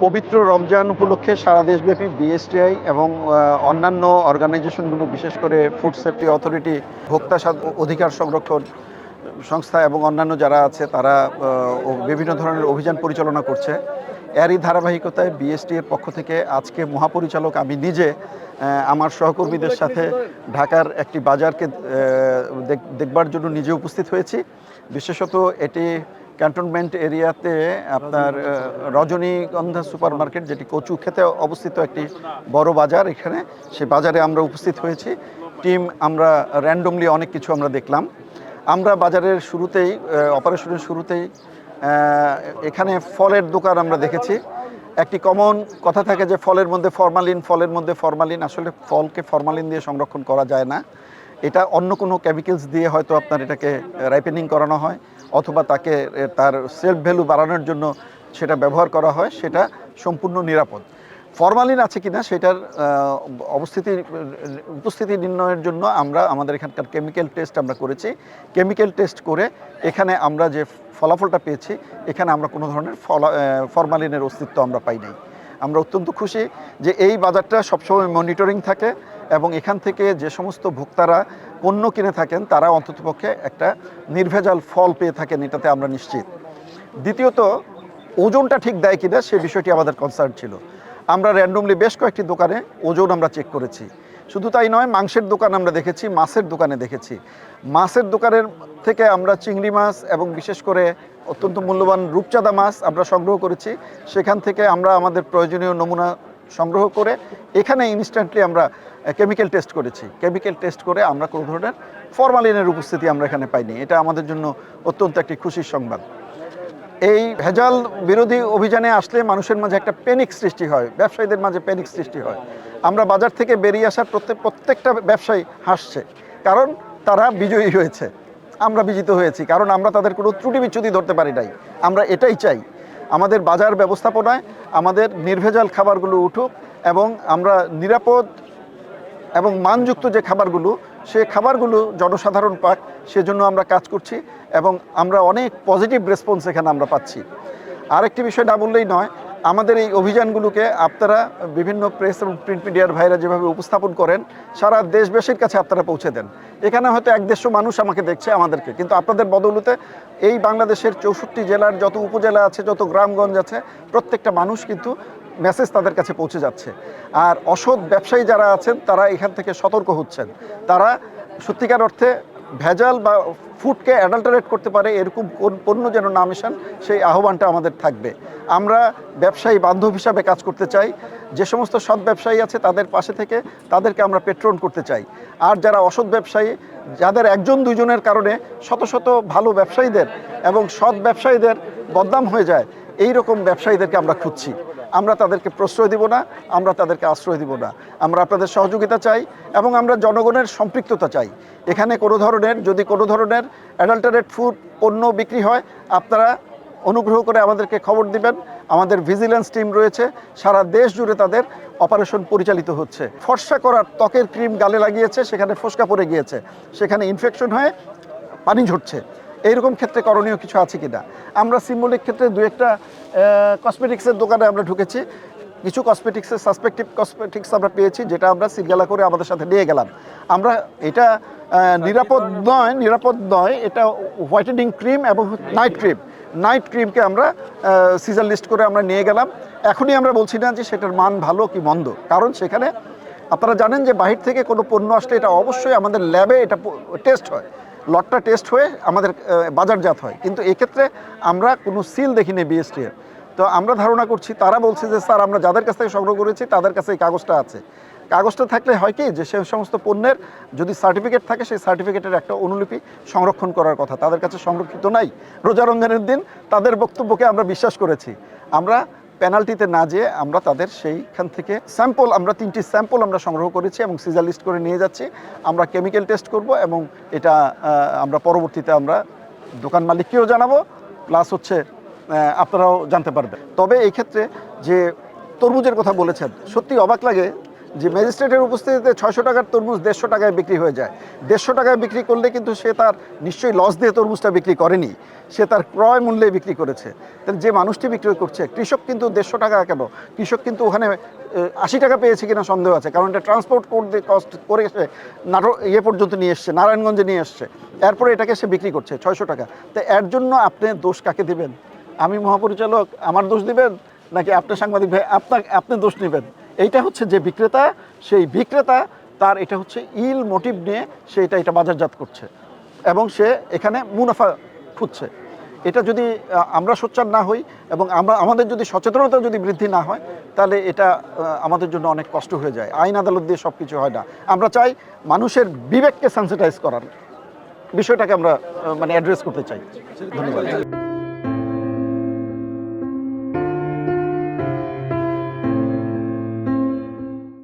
পবিত্র রমজান উপলক্ষে সারা দেশব্যাপী বিএসটিআই এবং অন্যান্য অর্গানাইজেশনগুলো, বিশেষ করে ফুড সেফটি অথরিটি ভোক্তা অধিকার সংরক্ষণ সংস্থা এবং অন্যান্য যারা আছে, তারা বিভিন্ন ধরনের অভিযান পরিচালনা করছে। এরই ধারাবাহিকতায় বিএসটি এর পক্ষ থেকে আজকে মহাপরিচালক আমি নিজে আমার সহকর্মীদের সাথে ঢাকার একটি বাজারকে দেখ- দেখবার জন্য নিজে উপস্থিত হয়েছি। বিশেষত এটি ক্যান্টনমেন্ট এরিয়াতে আপনার রজনীগন্ধা সুপার মার্কেট যেটি কচু খেতে অবস্থিত একটি বড় বাজার এখানে সে বাজারে আমরা উপস্থিত হয়েছি। টিম আমরা র্যান্ডমলি অনেক কিছু আমরা দেখলাম। আমরা বাজারের শুরুতেই অপারেশনের শুরুতেই এখানে ফলের দোকান আমরা দেখেছি। একটি কমন কথা থাকে যে ফলের মধ্যে ফরমালিন ফলের মধ্যে ফরমালিন আসলে ফলকে ফরমালিন দিয়ে সংরক্ষণ করা যায় না। এটা অন্য কোনো কেমিক্যালস দিয়ে হয়তো আপনার এটাকে রাইপেনিং করানো হয়। অথবা তাকে তার সেলফ ভ্যালু বাড়ানোর জন্য সেটা ব্যবহার করা হয়, সেটা সম্পূর্ণ নিরাপদ। ফরমালিন আছে কিনা সেটার অবস্থিতি, উপস্থিতি নির্ণয়ের জন্য আমরা, আমাদের এখানকার কেমিক্যাল টেস্ট আমরা করেছি। কেমিক্যাল টেস্ট করে এখানে আমরা যে ফলাফলটা পেয়েছি, এখানে আমরা কোনো ধরনের ফলা ফরমালিনের অস্তিত্ব আমরা পাই নাই। আমরা অত্যন্ত খুশি যে এই বাজারটা সবসময় মনিটরিং থাকে এবং এখান থেকে যে সমস্ত ভোক্তারা পণ্য কিনে থাকেন, তারা অন্ততপক্ষে একটা নির্ভেজাল ফল পেয়ে থাকেন এটাতে আমরা নিশ্চিত। দ্বিতীয়ত, ওজনটা ঠিক দেয় কিনা সে বিষয়টি আমাদের কনসার্ন ছিল। আমরা র্যান্ডমলি বেশ কয়েকটি দোকানে ওজন আমরা চেক করেছি। শুধু তাই নয়, মাংসের দোকান আমরা দেখেছি, মাছের দোকানে দেখেছি। মাছের দোকানের থেকে আমরা চিংড়ি মাছ এবং বিশেষ করে অত্যন্ত মূল্যবান রূপচাঁদা মাছ আমরা সংগ্রহ করেছি। সেখান থেকে আমরা আমাদের প্রয়োজনীয় নমুনা সংগ্রহ করে এখানে ইনস্ট্যান্টলি আমরা কেমিক্যাল টেস্ট করেছি। কেমিক্যাল টেস্ট করে আমরা কোনো ধরনের ফরমালিনের উপস্থিতি আমরা এখানে পাইনি। এটা আমাদের জন্য অত্যন্ত একটি খুশির সংবাদ। এই ভেজাল বিরোধী অভিযানে আসলে মানুষের মাঝে একটা প্যানিক সৃষ্টি হয়, ব্যবসায়ীদের মাঝে প্যানিক সৃষ্টি হয়। আমরা বাজার থেকে বেরিয়ে আসার প্রত্যেক, প্রত্যেকটা ব্যবসায়ী হাসছে, কারণ তারা বিজয়ী হয়েছে। আমরা বিজিত হয়েছি, কারণ আমরা তাদের কোনো ত্রুটি বিচ্যুতি ধরতে পারি নাই। আমরা এটাই চাই। আমাদের বাজার ব্যবস্থাপনায় আমাদের নির্ভেজাল খাবারগুলো উঠুক এবং আমরা নিরাপদ এবং মানযুক্ত যে খাবারগুলো, সে খাবারগুলো জনসাধারণ পাক, সেজন্য আমরা কাজ করছি এবং আমরা অনেক পজিটিভ রেসপন্স এখানে আমরা পাচ্ছি। আরেকটি বিষয় না বললেই নয় আমাদের এই অভিযানগুলোকে আপনারা বিভিন্ন প্রেস এবং প্রিন্ট মিডিয়ার ভাইরা যেভাবে উপস্থাপন করেন, সারা দেশবাসীর কাছে আপনারা পৌঁছে দেন। এখানে হয়তো এক দেড়শো মানুষ আমাকে দেখছে, আমাদেরকে। কিন্তু আপনাদের বদৌলতে এই বাংলাদেশের চৌষট্টি জেলার যত উপজেলা আছে, যত গ্রামগঞ্জ আছে, প্রত্যেকটা মানুষ কিন্তু মেসেজ তাদের কাছে পৌঁছে যাচ্ছে। আর অসৎ ব্যবসায়ী যারা আছেন, তারা এখান থেকে সতর্ক হচ্ছেন। তারা সত্যিকার অর্থে ভেজাল বা ফুডকে অ্যাডাল্টারেট করতে পারে, এরকম কোন পণ্য যেন না মেশান, সেই আহ্বানটা আমাদের থাকবে। আমরা ব্যবসায়ী বান্ধব হিসাবে কাজ করতে চাই, যে সমস্ত সৎ ব্যবসায়ী আছে তাদের পাশে থেকে তাদেরকে আমরা পেট্রন করতে চাই। আর যারা অসৎ ব্যবসায়ী, যাদের একজন দুজনের কারণে শত শত ভালো ব্যবসায়ীদের এবং সৎ ব্যবসায়ীদের বদনাম হয়ে যায় এই রকম ব্যবসায়ীদেরকে আমরা খুঁজছি। আমরা তাদেরকে প্রশ্রয় দিব না, আমরা তাদেরকে আশ্রয় দিব না। আমরা আপনাদের সহযোগিতা চাই এবং আমরা জনগণের সম্পৃক্ততা চাই। এখানে কোনো ধরনের, যদি কোনো ধরনের অ্যাডাল্টারেট ফুড পণ্য বিক্রি হয়, আপনারা অনুগ্রহ করে আমাদেরকে খবর দিবেন। আমাদের ভিজিলেন্স টিম রয়েছে, সারা দেশ জুড়ে তাদের অপারেশন পরিচালিত হচ্ছে। ফর্সা করার ত্বকের ক্রিম গালে লাগিয়েছে, সেখানে ফোসকা পড়ে গিয়েছে। সেখানে ইনফেকশন হয়ে পানি ঝরছে। এইরকম ক্ষেত্রে করণীয় কিছু আছে কি না আমরা সিম্বলিক ক্ষেত্রে দু একটা কসমেটিক্সের দোকানে আমরা ঢুকেছি। কিছু কসমেটিক্সের সাসপেক্টিভ কসমেটিক্স আমরা পেয়েছি, যেটা আমরা সিলগালা করে আমাদের সাথে নিয়ে গেলাম। আমরা এটা নিরাপদ নয় নিরাপদ নয়, এটা হোয়াইটেনিং ক্রিম এবং নাইট ক্রিম নাইট ক্রিমকে আমরা সিজার লিস্ট করে আমরা নিয়ে গেলাম। এখনই আমরা বলছি না যে সেটার মান ভালো কি মন্দ। কারণ সেখানে আপনারা জানেন যে বাহির থেকে কোনো পণ্য আসলে এটা অবশ্যই আমাদের ল্যাবে এটা টেস্ট হয়। লটটা টেস্ট হয়ে আমাদের বাজারজাত হয়। কিন্তু এক্ষেত্রে আমরা কোনো সিল দেখিনি বিএসটি এর। তো আমরা ধারণা করছি, তারা বলছে যে, স্যার, আমরা যাদের কাছ থেকে সংগ্রহ করেছি, তাদের কাছে এই কাগজটা আছে। কাগজটা থাকলে হয় কি, যে, সে সমস্ত পণ্যের যদি সার্টিফিকেট থাকে, সেই সার্টিফিকেটের একটা অনুলিপি সংরক্ষণ করার কথা। তাদের কাছে সংরক্ষিত নাই। রোজা রমজানের দিন তাদের বক্তব্যকে আমরা বিশ্বাস করেছি। আমরা পেনাল্টিতে না যেয়ে আমরা তাদের সেইখান থেকে স্যাম্পল আমরা তিনটি স্যাম্পল আমরা সংগ্রহ করেছি এবং সিজার লিস্ট করে নিয়ে যাচ্ছি। আমরা কেমিক্যাল টেস্ট করব এবং এটা আমরা পরবর্তীতে আমরা দোকান মালিককেও জানাব। প্লাস হচ্ছে আপনারাও জানতে পারবেন। তবে এই ক্ষেত্রে যে তরমুজের কথা বলেছেন সত্যি অবাক লাগে যে ম্যাজিস্ট্রেটের উপস্থিতিতে ছয়শো টাকার তরমুজ দেড়শো টাকায় বিক্রি হয়ে যায়। দেড়শো টাকায় বিক্রি করলে কিন্তু সে তার নিশ্চয়ই লস দিয়ে তরমুজটা বিক্রি করেনি। সে তার ক্রয় মূল্যে বিক্রি করেছে। তাহলে যে মানুষটি বিক্রি করছে, কৃষক কিন্তু দেড়শো টাকা কেন? কৃষক কিন্তু ওখানে আশি টাকা পেয়েছে কিনা সন্দেহ আছে। কারণ এটা ট্রান্সপোর্ট করতে কস্ট করে এসে নাটো ইয়ে পর্যন্ত নিয়ে এসছে, নারায়ণগঞ্জে নিয়ে এসছে। এরপরে এটাকে সে বিক্রি করছে, ছয়শো টাকা। তো এর জন্য আপনি দোষ কাকে দিবেন? আমি মহাপরিচালক, আমার দোষ দিবেন? নাকি আপনার সাংবাদিক ভাই, আপনার, আপনি দোষ নেবেন? এইটা হচ্ছে যে বিক্রেতা, সেই বিক্রেতা তার এটা হচ্ছে ইল মোটিভ নিয়ে সে এটা এটা বাজারজাত করছে এবং সে এখানে মুনাফা খুঁজছে। এটা যদি আমরা সোচ্চার না হই এবং আমরা, আমাদের যদি সচেতনতা যদি বৃদ্ধি না হয়, তাহলে এটা আমাদের জন্য অনেক কষ্ট হয়ে যায়। আইন আদালত দিয়ে সব কিছু হয় না। আমরা চাই মানুষের বিবেককে সেন্সিটাইজ করার। বিষয়টাকে আমরা মানে অ্যাড্রেস করতে চাই। ধন্যবাদ।